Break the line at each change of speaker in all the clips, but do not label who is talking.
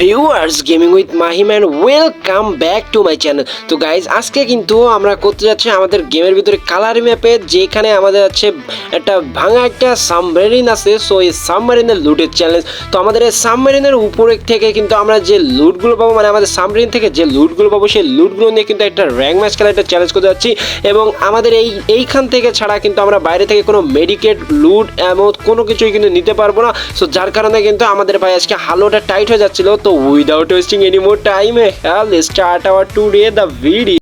Viewers gaming with Mahim and welcome back to my channel তো guys আজকে কিন্তু আমরা করতে যাচ্ছি আমাদের গেমের ভিতরে কালার ম্যাপে যেখানে আমাদের আছে একটা ভাঙা একটা সাবমেরিন আছে। সো এই সাবমেরিনের লুটের চ্যালেঞ্জ তো আমাদের এই সাবমেরিনের উপরে থেকে কিন্তু আমরা যে লুটগুলো পাবো মানে আমাদের সাবমেরিন থেকে যে লুটগুলো পাবো, সেই লুটগুলো নিয়ে কিন্তু একটা র্যাঙ্ক ম্যাচ খেলা একটা চ্যালেঞ্জ করতে যাচ্ছি। এবং আমাদের এই, এইখান থেকে ছাড়া কিন্তু আমরা বাইরে থেকে কোনো মেডিকেট লুট এমন কোনো কিছুই কিন্তু নিতে পারব না। সো যার কারণে কিন্তু আমাদের ভাই আজকে হালোটা টাইট হয়ে যাচ্ছিল। তো So without wasting any more time, let's start our today the video.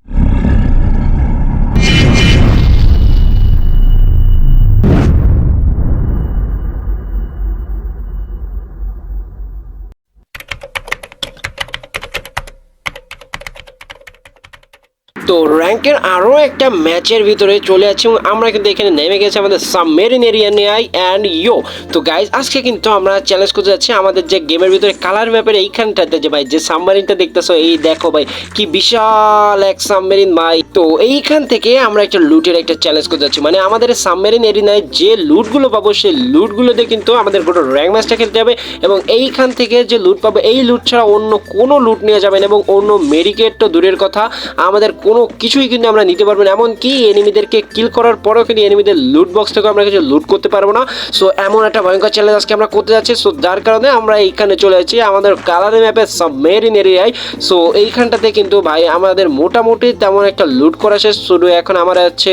তো র্যাঙ্কের আরও একটা ম্যাচের ভিতরে চলে যাচ্ছে এবং আমরা কিন্তু এখানে নেমে গেছি আমাদের সাবমেরিন এরিয়া নিয়ে অ্যান্ড ইয়ো তো গাইজ আজকে কিন্তু আমরা চ্যালেঞ্জ করতে যাচ্ছি আমাদের যে গেমের ভিতরে কালার ম্যাপের এইখানটাতে যে ভাই, যে সাবমেরিনটা দেখতেছো, এই দেখো ভাই, কি বিশাল এক সাবমেরিন ভাই। তো এইখান থেকে আমরা একটা লুটের একটা চ্যালেঞ্জ করতে যাচ্ছি। মানে আমাদের সাবমেরিন এরিয়ায় যে লুটগুলো পাবো, সেই লুটগুলোতে কিন্তু আমাদের গোটা র্যাঙ্ক ম্যাচটা খেলতে হবে এবং এইখান থেকে যে লুট পাবো, এই লুট ছাড়া অন্য কোনো লুট নিয়ে যাবে না এবং অন্য মেডিকেট তো দূরের কথা। আমাদের কোনো কিছুই কিন্তু আমরা নিতে পারব না। এমনকি এনিমিদেরকে কিল করার পরেও কিন্তু এনিমিদের লুট বক্স থেকে আমরা কিছু লুট করতে পারব না। সো এমন একটা ভয়ঙ্কর চ্যালেঞ্জ আজকে আমরা করতে যাচ্ছি। সো যার কারণে আমরা এইখানে চলে যাচ্ছি আমাদের কালার ম্যাপে সাবমেরিন এরিয়ায় সো এইখানটাতে কিন্তু ভাই আমাদের মোটামুটি তেমন একটা লুট করা শেষ। শুধু এখন আমার হচ্ছে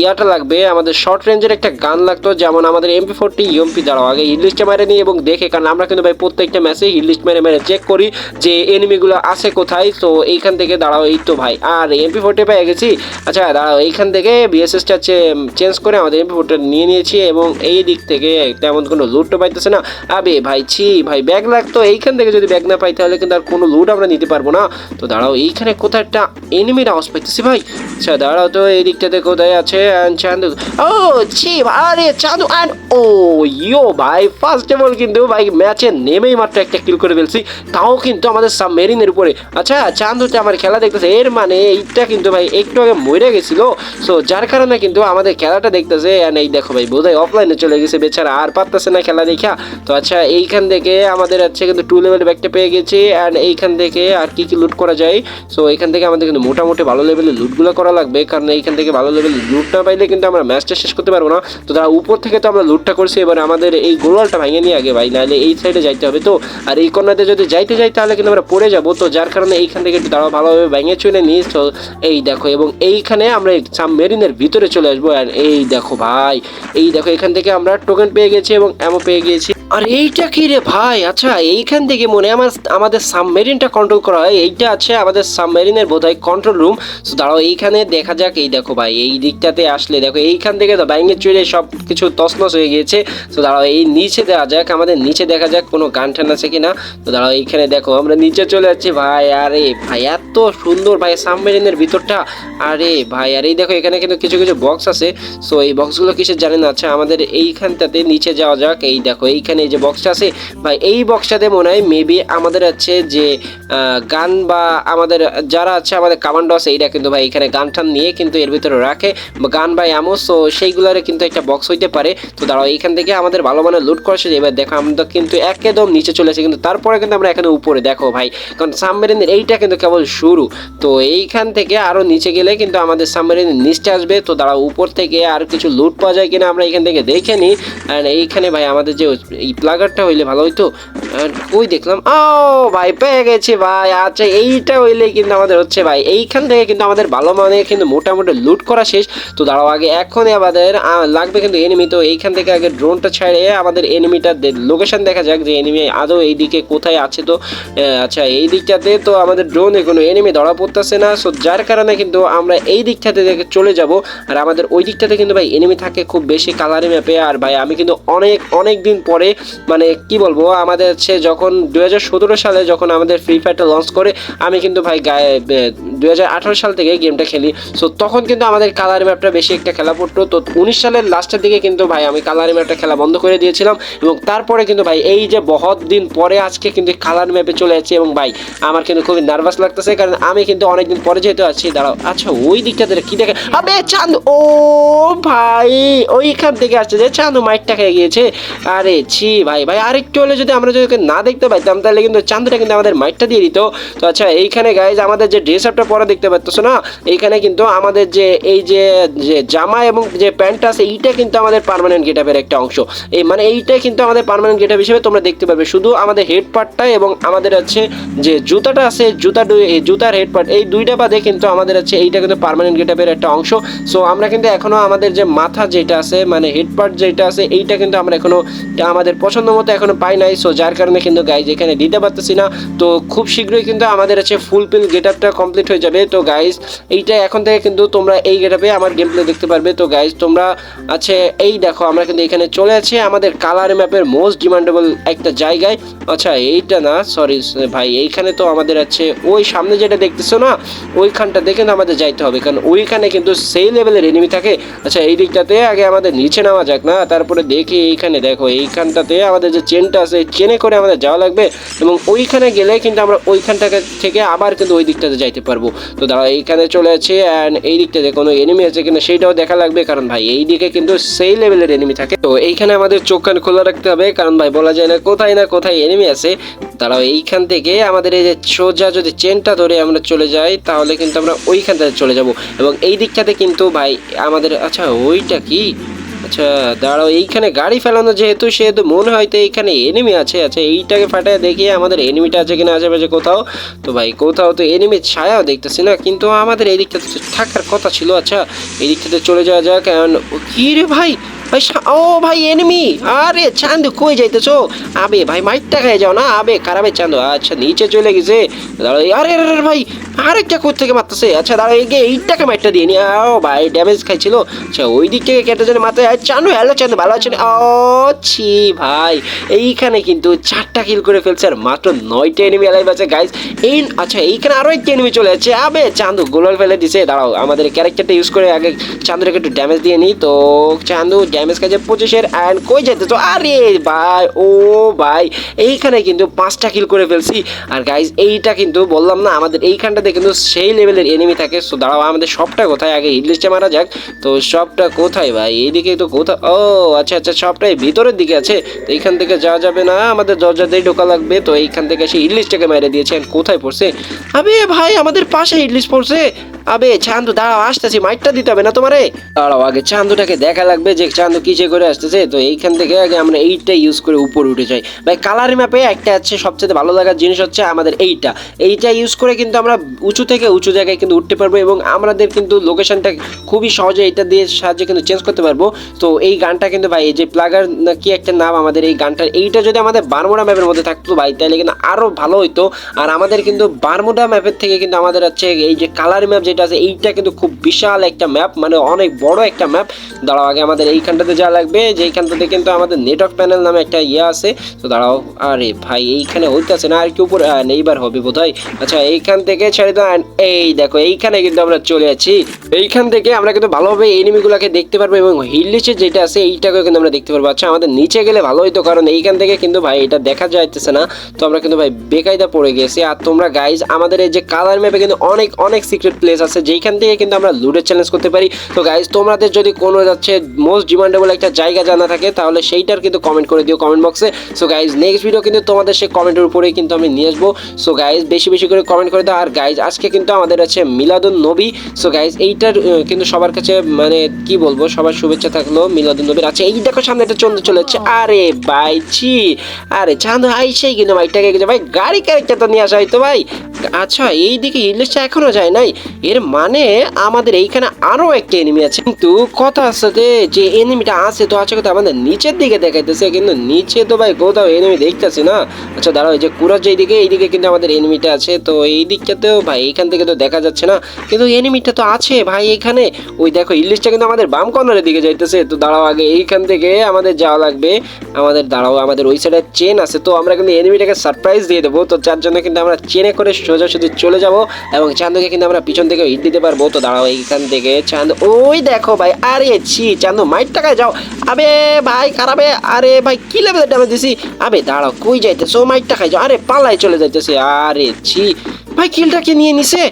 ইয়াটা লাগবে। আমাদের শর্ট রেঞ্জের একটা গান লাগতো, যেমন আমাদের এমপি ফোরটি ইউএমপি দাঁড়াও। আগে হিল লিস্টে মেরে নিই এবং দেখে, কারণ আমরা কিন্তু ভাই প্রত্যেকটা ম্যাচে হিল লিস্ট মেরে মেরে চেক করি যে এনিমিগুলো আছে কোথায়। তো এইখান থেকে দাঁড়াও। এই তো ভাই আর এমপি ফোরটি পেয়ে গেছি। আচ্ছা দাঁড়াও, এইখান থেকে বিএসএসটা চেঞ্জ করে আমাদের এমপি ফোরটা নিয়ে নিয়েছি এবং এই দিক থেকে তেমন কোনো লুটও পাইতেছে না। আবে ভাই, ছি, ভাই ব্যাগ লাগতো এইখান থেকে যদি ব্যাগ না পাই তাহলে কিন্তু আর কোনো লুট আমরা নিতে পারব না। তো দাঁড়াও, এইখানে কোথায় একটা এনিমির আওয়াজ পাইতেছি ভাই। আচ্ছা দাঁড়াও তো, এই দিকটাতে কোথায় আছে? চান্দু। ও, ছি, আরে চান্দু অ্যান্ড ও, ইয়ো, ভাই ফার্স্ট অফ অল কিন্তু ভাই ম্যাচে নেমেই মাত্র একটা কিল করে ফেলছি। তাও কিন্তু আমাদের সাবমেরিনের উপরে। আচ্ছা চান্দুতে আমার খেলা দেখতেছে। এর মানে এইটা কিন্তু ভাই একটু আগে মরে গেছিল। সো যার কারণে কিন্তু আমাদের খেলাটা দেখতেছে, and এই দেখো ভাই, বোধহয় অফলাইনে চলে গেছে, বেচারা আর পারতেছে না খেলা দেখা। তো আচ্ছা এইখান থেকে আমাদের হচ্ছে কিন্তু টু লেভেল ব্যাগটা পেয়ে গেছি অ্যান্ড এইখান থেকে আর কি কি লুট করা যায়। সো এইখান থেকে আমাদের কিন্তু মোটামুটি ভালো লেভেলের লুটগুলো করা লাগবে, কারণ এইখান থেকে ভালো লেভেলের লুট না পাইলে কিন্তু আমরা ম্যাচটা শেষ করতে পারব না। তো তারা উপর থেকে তো আমরা লুটটা করছি, এবার আমাদের এই গোলওয়ালটা ভেঙে নিয়ে আগে ভাই, নাহলে এই সাইডে যাইতে হবে তো। আর এই কর্নারতে যদি যাইতে যাই, তাহলে কিন্তু আমরা পড়ে যাব। তো যার কারণে এইখান থেকে একটু দাঁড়াও ভালোভাবে ভেঙে চলে নিই তো এই দেখো, এবং এইখানে আমরা সাবমেরিনের ভিতরে চলে আসব। আর এই দেখো ভাই, এই দেখো, এখান থেকে আমরা টোকেন পেয়ে গেছি এবং অ্যামো পেয়ে গেছি। আর এইটা কি রে ভাই? আচ্ছা এইখান থেকে মনে আমার আমাদের সাবমেরিনটা কন্ট্রোল করা হয়। এইটা আছে আমাদের সাবমেরিনের বোধহয় কন্ট্রোল রুম তো দাঁড়াও, এইখানে দেখা যাক, এই দেখো ভাই, এই দিকটাতে আসলে দেখো, এইখান থেকে তো ব্যাঙ্গে চলে সব কিছু তছনছ হয়ে গিয়েছে। তো দাঁড়াও, এই নিচে দেওয়া যাক, আমাদের নিচে দেখা যাক কোনো গান টান আছে কিনা। তো দাঁড়াও, এইখানে দেখো, আমরা নিচে চলে যাচ্ছি ভাই। আরে ভাই, এত সুন্দর ভাই সাবমেরিনের ভিতরটা। আরে ভাই, আর এই দেখো, এখানে কিন্তু কিছু কিছু বক্স আছে। সো এই বক্সগুলো কিসের জানেন আচ্ছা আমাদের এইখানটাতে নিচে যাওয়া যাক। এই দেখো, এইখানে এই যে বক্সটা আছে। ভাই, এই বক্সটাতে মনে হয় মেবি আমাদের আছে যে গান বা আমাদের যারা আছে, আমাদের কামান্ডো আছে এইটা কিন্তু ভাই এখানে গান টান নিয়ে কিন্তু এর ভিতরে রাখে। গান বা এমন সো সেইগুলোরে কিন্তু একটা বক্স হইতে পারে। তো দাঁড়াও, এইখান থেকে আমাদের ভালো মানে লুট করেছে এবার দেখো, আমরা কিন্তু একদম নিচে চলে আসি কিন্তু তারপরে কিন্তু আমরা এখানে উপরে দেখো ভাই। কারণ সাবমেরিনের এইটা কিন্তু কেবল শুরু। তো এইখান থেকে আরও নিচে গেলে কিন্তু আমাদের সাবমেরিনের নিচে আসবে। তো দাঁড়াও, উপর থেকে আর কিছু লুট পাওয়া যায় কিনা আমরা এখান থেকে দেখে নিই। আর এইখানে ভাই আমাদের যে এই প্লাগারটা হইলে ভালো হইতো। ওই দেখলাম, ও ভাই পেয়ে গেছি ভাই। আচ্ছা এইটা হইলে কিন্তু আমাদের হচ্ছে ভাই, এইখান থেকে কিন্তু আমাদের ভালো মানে কিন্তু মোটামুটি লুট করা শেষ। তো দাঁড়াও, আগে এখনই আমাদের লাগবে কিন্তু এনিমি তো এইখান থেকে আগে ড্রোনটা ছেড়ে আমাদের এনিমিটার লোকেশন দেখা যাক যে এনিমি আদৌ এইদিকে কোথায় আছে তো। আচ্ছা এই দিকটাতে তো আমাদের ড্রোনে কোনো এনিমি ধরা পড়তেছে না সো যার কারণে কিন্তু আমরা এই দিকটাতে চলে যাব। আর আমাদের ওই দিকটাতে কিন্তু ভাই এনিমি থাকে খুব বেশি কালারি ম্যাপে আর ভাই আমি কিন্তু অনেক অনেক দিন পরে মানে কি বলব, আমাদের হচ্ছে যখন দু হাজার সতেরো সালে যখন আমাদের ফ্রি ফায়ারটা লঞ্চ করে, আমি কিন্তু ভাই গায়ে দু হাজার আঠারো সাল থেকে গেমটা খেলি। সো তখন কিন্তু আমাদের কালার ম্যাপটা বেশি একটা খেলা পড়তো। তো উনিশ সালের লাস্টের দিকে কিন্তু ভাই আমি কালার ম্যাপটা খেলা বন্ধ করে দিয়েছিলাম। এবং তারপরে কিন্তু ভাই এই যে বহুত দিন পরে আজকে কিন্তু কালার ম্যাপে চলে যাচ্ছি। এবং ভাই আমার কিন্তু খুবই নার্ভাস লাগতেছে। কারণ আমি কিন্তু অনেকদিন পরে যেহেতু আছি, দাঁড়াও। আচ্ছা ওই দিকটাতে কি দেখে? আবে, চাঁদ! ও ভাই, ওইখান থেকে আসছে যে চাঁদু মাইকটা খেয়ে গিয়েছে। আরে ছি, ভাই ভাই, আরেকটু হলে যদি আমরা যদি না দেখতে পাইতাম, তাহলে কিন্তু চান্দুটা কিন্তু আমাদের মাইকটা দিয়ে দিত। তো আচ্ছা এইখানে গাইজ আমাদের যে ড্রেস আপটা পরে দেখতে পাচ্ছ না, এইখানে কিন্তু আমাদের যে, এই যে যে জামা এবং যে প্যান্টটা আছে, এইটা কিন্তু আমাদের পার্মানেন্ট গেটআপের একটা অংশ। এই মানে এইটাই কিন্তু আমাদের পার্মানেন্ট গেটআপ হিসেবে তোমরা দেখতে পাবে শুধু আমাদের হেড পার্টটা এবং আমাদের হচ্ছে যে জুতাটা আছে, জুতা জুতার হেড পার্ট এই দুইটা বাদে কিন্তু আমাদের আছে এইটা কিন্তু পার্মানেন্ট গেটআপের একটা অংশ। সো আমরা কিন্তু এখনও আমাদের যে মাথা যেটা আছে মানে হেড পার্ট যেটা আছে, এইটা কিন্তু আমরা এখনও আমাদের পছন্দ মতো এখনও পাই নাই। সো যার কারণে কিন্তু গাইজ এখানে দিতে পারতেছি না। তো খুব শীঘ্রই কিন্তু আমাদের আছে ফুল পিল গেট আপটা কমপ্লিট হয়ে যাবে। তো গাইজ এইটা এখন থেকে কিন্তু তোমরা এই গেট আপে আমার গেম প্লে দেখতে পারবে। তো গাইজ তোমরা আছে এই দেখো, আমরা কিন্তু এখানে চলে আছি আমাদের কালার ম্যাপের মোস্ট ডিমান্ডেবল একটা জায়গায়। আচ্ছা এইটা না সরি ভাই, এইখানে তো আমাদের আছে ওই সামনে যেটা দেখতেছো না ওইখানটা দেখে না আমাদের যাইতে হবে, কারণ ওইখানে কিন্তু সেই লেভেলের এনিমি থাকে। আচ্ছা এই দিকটাতে আগে আমাদের নিচে নামা যাক না, তারপরে দেখি এইখানে দেখো, এইখানটাতে আমাদের যে চেনটা আছে চেনে করে আমাদের যাওয়া লাগবে এবং ওইখানে গেলে কিন্তু আমরা ওইখানটাকে থেকে আবার কিন্তু ওই দিকটাতে যাইতে পারব। তো দাঁড়া এইখানে চলে আছে অ্যান্ড এই দিকটাতে কোনো এনিমি আছে কিনা সেইটাও দেখা লাগবে, কারণ ভাই, এই দিকে কিন্তু সেই লেভেলের এনিমি থাকে। তো এইখানে আমাদের চোখ কান খোলা রাখতে হবে, কারণ ভাই, বলা যায় না কোথায় না কোথায় এনিমি আছে। দাঁড়াও, এইখান থেকে আমাদের এই যে সোজা যদি চেনটা ধরে আমরা চলে যাই তাহলে কিন্তু আমরা ওইখানটাতে চলে যাব। এবং এই দিকটাতে কিন্তু ভাই আমাদের আচ্ছা ওইটা কি? আচ্ছা দাঁড়াও, এইখানে গাড়ি ফেলানো যেহেতু, সেহেতু মনে হয় তো এইখানে এনিমি আছে। আচ্ছা এইটাকে ফাটায় দেখি আমাদের এনিমিটা আছে কিনা, আশেপাশে কোথাও। তো ভাই, কোথাও তো এনিমির ছায়াও দেখতেছি না, কিন্তু আমাদের এই দিকটাতে থাকার কথা ছিল। আচ্ছা এই দিকটাতে চলে যাওয়া যাক। কারণ কি রে ভাই? ভাই ও ভাই এনিমি আরে, চান্দু, কই যাইতেছো? আবে, ভাই মাইটটা খেয়ে যাও না, আবে খারাপে চান্দু। আচ্ছা নিচে চলে গেছে। আরে আরে আরে, ভাই আরেকটা কোথা থেকে মারতেছে। আচ্ছা দাঁড়াও এই এইটাকে মাইটটা দিয়ে নি। ও ভাই ড্যামেজ খাইছিল। আচ্ছা ওই দিক থেকে কেটে যেন মাথায় চান্দু হ্যালো চান্দু ভালো আছেন? ও, ছি, ভাই। এইখানে কিন্তু চারটা কিল করে ফেলছে আর মাত্র নয়টা এনিমি অ্যালাইভ আছে গাইস এই আচ্ছা এইখানে আরও একটা এনিমি চলে যাচ্ছে। আবে চান্দু গোলাল ফেলে দিছে। দাঁড়াও, আমাদের ক্যারেক্টারটা ইউজ করে আগে চান্দুটাকে একটু ড্যামেজ দিয়ে নিই তো চান্দু ড্যামেজ খাইছে পঁচিশের অ্যান্ড কই যেতে তো আরে, ভাই, ও, ভাই। এইখানে কিন্তু পাঁচটা কিল করে ফেলছি। আর গাইজ এইটা কিন্তু বললাম না, আমাদের এইখানটাতে কিন্তু সেই লেভেলের এনিমি থাকে। সো দাঁড়াও, আমাদের সবটা কোথায়? আগে হিটলিস্টে মারা যাক। তো, সবটা কোথায় ভাই? এইদিকে তো কোথাও ও আচ্ছা আচ্ছা সবটাই ভিতরের দিকে আছে। তো, এইখান থেকে যাওয়া যাবে না। আমাদের দরজাতেই ঢোকা লাগবে। তো, এইখান থেকে সে হিটলিস্টটাকে মেরে দিয়েছে। কোথায় পড়ছে? আবে ভাই, আমাদের পাশে হিটলিস্ট পড়ছে। আবে, চান্দু, দাঁড়াও, আসতেছি। মাইটটা দিতে হবে না তোমারে? দাঁড়াও, আগে চান্দুটাকে দেখা লাগবে যে চান্দু কিসে করে আসতেছে। তো, এইখান থেকে আগে আমরা এইটা ইউজ করে উপরে উঠে যাই। ভাই কালার ম্যাপে একটা আছে সবচেয়ে ভালো লাগার জিনিস হচ্ছে আমাদের এইটা। এইটা ইউজ করে কিন্তু আমরা উঁচু থেকে উঁচু জায়গায় কিন্তু উঠতে পারব এবং আমাদের কিন্তু লোকেশনটা খুবই সহজে এটা দিয়ে সাহায্যে কিন্তু চেঞ্জ করতে পারব। তো এই গানটা কিন্তু ভাই, এই যে প্লাগার কি একটা নাম আমাদের এই গানটার, এইটা যদি আমাদের বারমোডা ম্যাপের মধ্যে থাকতো ভাই, তাহলে কিন্তু আরও ভালো হইতো। আর আমাদের কিন্তু বারমোডা ম্যাপের থেকে কিন্তু আমাদের হচ্ছে এই যে কালার ম্যাপ যেটা আছে, এইটা কিন্তু খুব বিশাল একটা ম্যাপ মানে অনেক বড় একটা ম্যাপ দাঁড়াও, আগে আমাদের এইখানটাতে যা লাগবে যে এইখানটাতে কিন্তু আমাদের নেটওয়ার্ক প্যানেল নামে একটা ইয়ে আছে। তো দাঁড়াও, আরে ভাই, এইখানে হইতেছে না, আর কি উপরে এইবার হবে বোধ হয় আচ্ছা এইখান থেকে ছেড়ে and এই দেখো, এইখানে কিন্তু আমরা চলে আছি। এইখান থেকে আমরা কিন্তু ভালোভাবে এনিমিগুলোকে দেখতে পারব এবং হিললিচে যেটা আছে, এইটাকেও কিন্তু আমরা দেখতে পারব। আচ্ছা আমাদের নিচে গেলে ভালো হইতো, কারণ এইখান থেকে কিন্তু ভাই এটা দেখা যাইতেছে না। তো আমরা কিন্তু ভাই বেকায়দা পড়ে গেছি। আর তোমরা গাইজ আমাদের এই যে কালার ম্যাপে কিন্তু অনেক অনেক সিক্রেট প্লেস আছে। যেইখান থেকে কিন্তু আমরা লুডের চ্যালেঞ্জ করতে পারি। তো গাইজ তোমাদের যদি কোনো যাচ্ছে মোস্ট ডিমান্ডেবল একটা জায়গা জানা থাকে, তাহলে সেইটার কিন্তু কমেন্ট করে দিও কমেন্ট বক্সে সো গাইজ নেক্সট ভিডিও কিন্তু তোমাদের সেই কমেন্টের উপরেই কিন্তু আমি নিয়ে আসব। সো গাইজ বেশি বেশি করে কমেন্ট করে দাও। আর গাইজ আজকে কিন্তু আমাদের আছে মিলাদুন নবী। সো গাইজ এইটার কিন্তু সবার কাছে মানে কি বলব, সবার শুভেচ্ছা থাকল মিলাদুন নবীর। আছে এই দেখো, সামনে একটা চন্দ্র চলে যাচ্ছে। আরে ভাই আরে, চাঁদ আইসেই কিন্তু গেছে ভাই, গাড়ি ক্যারেক্টার তো নিয়ে আসা হয়তো, ভাই। আচ্ছা এই দিকে ইংলিশটা এখনও যায় নাই। এর মানে আমাদের এইখানে আরও একটা এনিমি আছে। কিন্তু কথা আছে যে এনিমিটা আছে, তো আছে কথা আমাদের নিচের দিকে দেখাইতেছে, কিন্তু নিচে তো ভাই কোথাও এনিমি দেখতেছি না। আচ্ছা দাঁড়াও, এই যে কুরার যে দিকে এইদিকে কিন্তু আমাদের এনিমিটা আছে, তো এই দিকটাতেও ভাই এইখান থেকে তো দেখা যাচ্ছে না। কিন্তু এনিমিটা তো আছে ভাই এখানে। ওই দেখো, ইলিশটা কিন্তু আমাদের বাম কর্নারের দিকে যাইতেছে, তো দাঁড়াও, আগে এইখান থেকে আমাদের যাওয়া লাগবে। আমাদের, দাঁড়াও, আমাদের ওই সাইডে চেন আছে, তো আমরা কিন্তু এনিমিটাকে সারপ্রাইজ দিয়ে দেবো। তো যার জন্য কিন্তু আমরা চেনে করে সোজা শুধু চলে যাব এবং চান্দুকে কিন্তু আমরা পিছন থেকে হিট দিতে পারব। তো দাঁড়াও, এইখান থেকে চাঁদ, ওই দেখো ভাই, আরে ছি চান্দু মাইট টাকায় যাও। আবে ভাই, খারাপে, আরে ভাই, কি লেভেলের ড্যামেজ দিছি? আবে দাঁড়াও, কই যাইতেছো? মাইট টাকায় যাও। আরে পালাই চলে যাইতেছে, আরে ছি। ভাই কিলটাকে নিয়ে নিছে?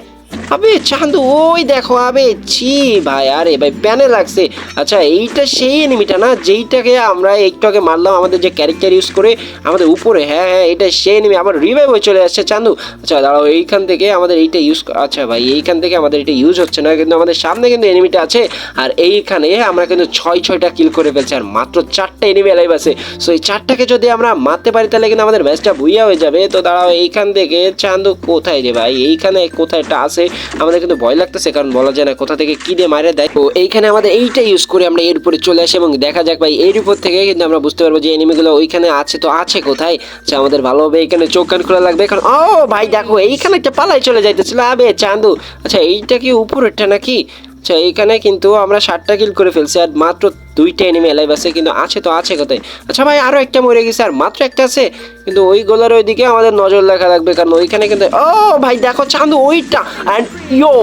আবে চান্দু ওই দেখো আবে ছি ভাই, আরে ভাই, প্যানে লাগছে। আচ্ছা এইটা সেই এনিমিটা না, যেইটাকে আমরা একটু আগে মারলাম আমাদের যে ক্যারেক্টার ইউজ করে আমাদের উপরে। হ্যাঁ হ্যাঁ এটা সেই এনিমি আবার রিভাইভ হয়ে চলে আসছে চান্দু। আচ্ছা দাঁড়াও, এইখান থেকে আমাদের এইটা ইউজ আচ্ছা ভাই, এইখান থেকে আমাদের এটা ইউজ হচ্ছে না, কিন্তু আমাদের সামনে কিন্তু এনিমিটা আছে। আর এইখানে আমরা কিন্তু ছয়, ছয়টা কিল করে ফেলছি, আর মাত্র চারটা এনিমি লাইভ আছে। সো এই চারটাকে যদি আমরা মারতে পারি, তাহলে কিন্তু আমাদের ম্যাচটা ভুইয়া হয়ে যাবে। তো দাঁড়াও, এইখান থেকে চান্দু কোথায় রে ভাই? এইখানে কোথায়? একটা আছে। আমাদের কিন্তু ভয় লাগতেছে, কারণ বলা যায় না কোথা থেকে কি দিয়ে মারে দেয়। তো এইখানে আমাদের এইটা ইউজ করে আমরা এর উপরে চলে আসি এবং দেখা যাক ভাই, এর উপর থেকে কিন্তু আমরা বুঝতে পারব যে এনিমিগুলো ওইখানে আছে, তো আছে কোথায়? আচ্ছা আমাদের ভালোভাবে এখানে চোখ কান খোলা লাগবে, কারণ, ও ভাই দেখো, এইখানে একটা পালাই চলে যাইতেছিল। আবে চান্দু আচ্ছা এইটা কি উপরেরটা নাকি? আচ্ছা এইখানে কিন্তু আমরা ষাটটা কিল করে ফেলছি, আর মাত্র দুইটা এনিমি লাইভ আছে, কিন্তু আছে তো, আছে কোথায়? আচ্ছা ভাই আরও একটা মরে গেছে, আর মাত্র একটা আছে। কিন্তু ওই গোলার ওইদিকে আমাদের নজর রাখা লাগবে, কারণ ওইখানে কিন্তু, ও ভাই, দেখো চান্দু ওইটা। অ্যান্ড ইয়ো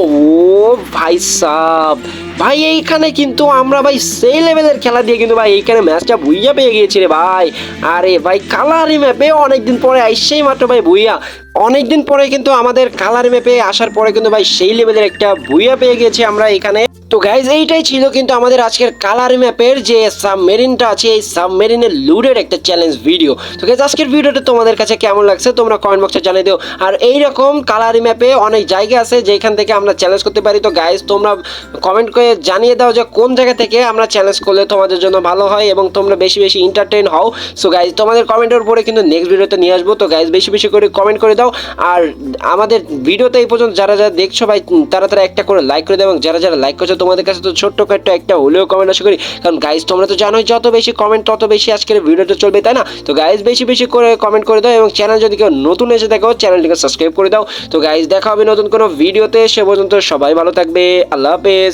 ভাই সাব। ভাই, এইখানে কিন্তু আমরা ভাই সেই লেভেলের খেলা দিয়ে কিন্তু ভাই এইখানে ম্যাচটা ভুইয়া পেয়ে গিয়েছি রে ভাই। আরে ভাই কালারি ম্যাপে অনেকদিন পরে আইসেই মাত্র ভাই ভুইয়া। অনেকদিন পরে কিন্তু আমাদের কালার ম্যাপে আসার পরে কিন্তু ভাই সেই লেভেলের একটা ভুইয়া পেয়ে গেছি আমরা এখানে। তো গাইজ এইটাই ছিল কিন্তু আমাদের আজকের কালার ম্যাপের যে সাবমেরিনটা আছে, এই সাবমেরিনের লুডের একটা চ্যালেঞ্জ ভিডিও তো গাইজ আজকের ভিডিওটা তোমাদের কাছে কেমন লাগছে, তোমরা কমেন্ট বক্সে জানিয়ে দিও। আর এইরকম কালারি ম্যাপে অনেক জায়গা আছে যেখান থেকে আমরা চ্যালেঞ্জ করতে পারি। তো গাইজ তোমরা কমেন্ট করে জানিয়ে দাও যে কোন জায়গা থেকে আমরা চ্যালেঞ্জ করলে তোমাদের জন্য ভালো হয় এবং তোমরা বেশি বেশি এন্টারটেন হও। সো গাইজ তোমাদের কমেন্টের উপরে কিন্তু নেক্সট ভিডিওতে নিয়ে আসব। তো গাইজ বেশি বেশি করে কমেন্ট করে দাও। আর আমাদের ভিডিওতে এই পর্যন্ত যারা যারা দেখছ ভাই তারা তারা একটা করে লাইক করে দাও এবং যারা যারা লাইক করছ তোমাদের কাছে তো ছোট্ট কয়েকটা, একটা হলেও কমেন্ট আশা করি। কারণ গাইজ তোমরা তো জানোই, যত বেশি কমেন্ট তত বেশি আজকের ভিডিওটা চলবে, তাই না? তো গাইজ বেশি বেশি করে কমেন্ট করে দাও এবং চ্যানেল যদি কেউ নতুন এসে দেখো চ্যানেলটিকে সাবস্ক্রাইব করে দাও। তো গাইজ দেখা হবে নতুন কোনো ভিডিওতে সে পর্যন্ত সবাই ভালো থাকবে। আল্লাহ হাফেজ।